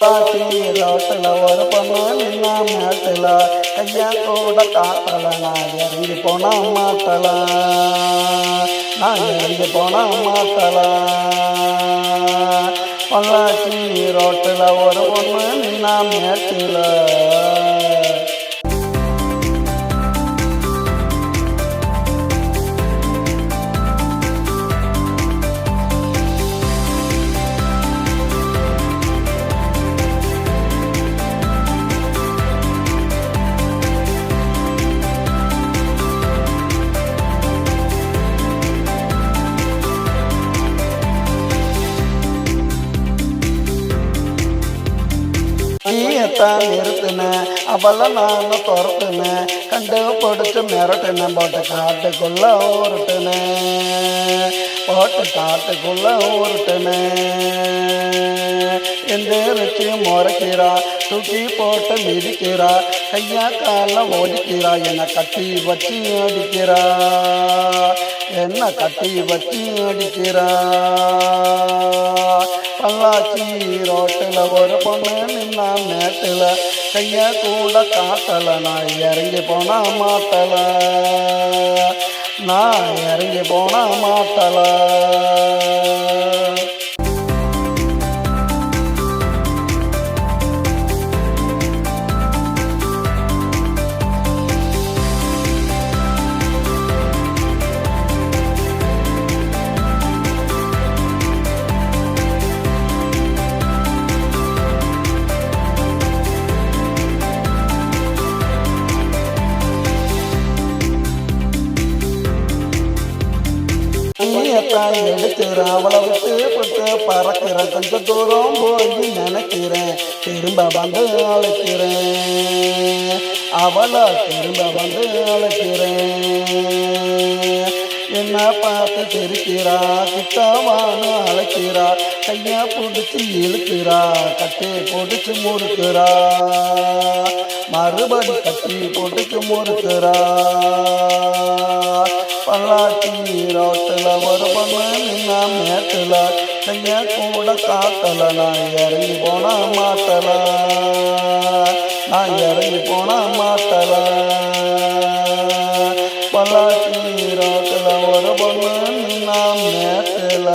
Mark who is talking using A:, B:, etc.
A: ரோட்டில் ஒரு பொண்ணு நின்னா மேட்டில் கையா கூட காட்டல நான் இறங்கி போனா மாட்டல நான் இறங்கி போனா மாட்டல பொள்ளாச்சி ரோட்டில் ஒரு பொண்ணு நின்னா மேட்டில் தான் நிறுத்தினேன் அவளை நான் துரத்துனேன் கண்டு பிடிச்சி மிரட்டினேன் போட்டு காட்டுக்குள்ள ஊருட்டுனேன் போட்டு காட்டுக்குள்ள ஊருட்டுனேன் எந்திரிச்சு முறைக்கிறா. தூக்கி போட்டு மிதிக்கிறா. கையா கால ஓடிக்கிறா என்னை கட்டி வச்சு அடிக்கிறா. என்ன கட்டி வச்சு அடிக்கிறா. பல்லாச்சி ரோட்டில் ஒரு பொண்ணு நின்னா மேட்டில். கைய கூட காட்டல நான் இறங்கி போனா மாட்டல. நான் இறங்கி போனா மாட்டல. நீயத்தான் எடுக்கிறேன் அவ்வளவு விட்டு பறக்கிற கொஞ்ச தூரம் போய் நினைக்கிறேன். திரும்ப வந்து அழைக்கிறேன். அவளை திரும்ப வந்து அழைக்கிறேன். என்ன பார்த்து தெரிக்கிறா கிட்டவான்னு அழைக்கிறா. கைய பிடிச்சி இழுக்கிறா. கட்டி பிடிச்சி முறுக்கிறா. மறுபடி கட்டி பிடிச்சி முறுக்கிறா. ரோட்டில் ஒரு பொண்ணு நின்னா மேட்டில் கைய கூட காட்டல நான் இறங்கி போனா மாட்டல நான் இறங்கி போனா மாட்டல பல்லாட்டி ரோட்டில் ஒரு பொண்ணு நின்னா மேட்டில்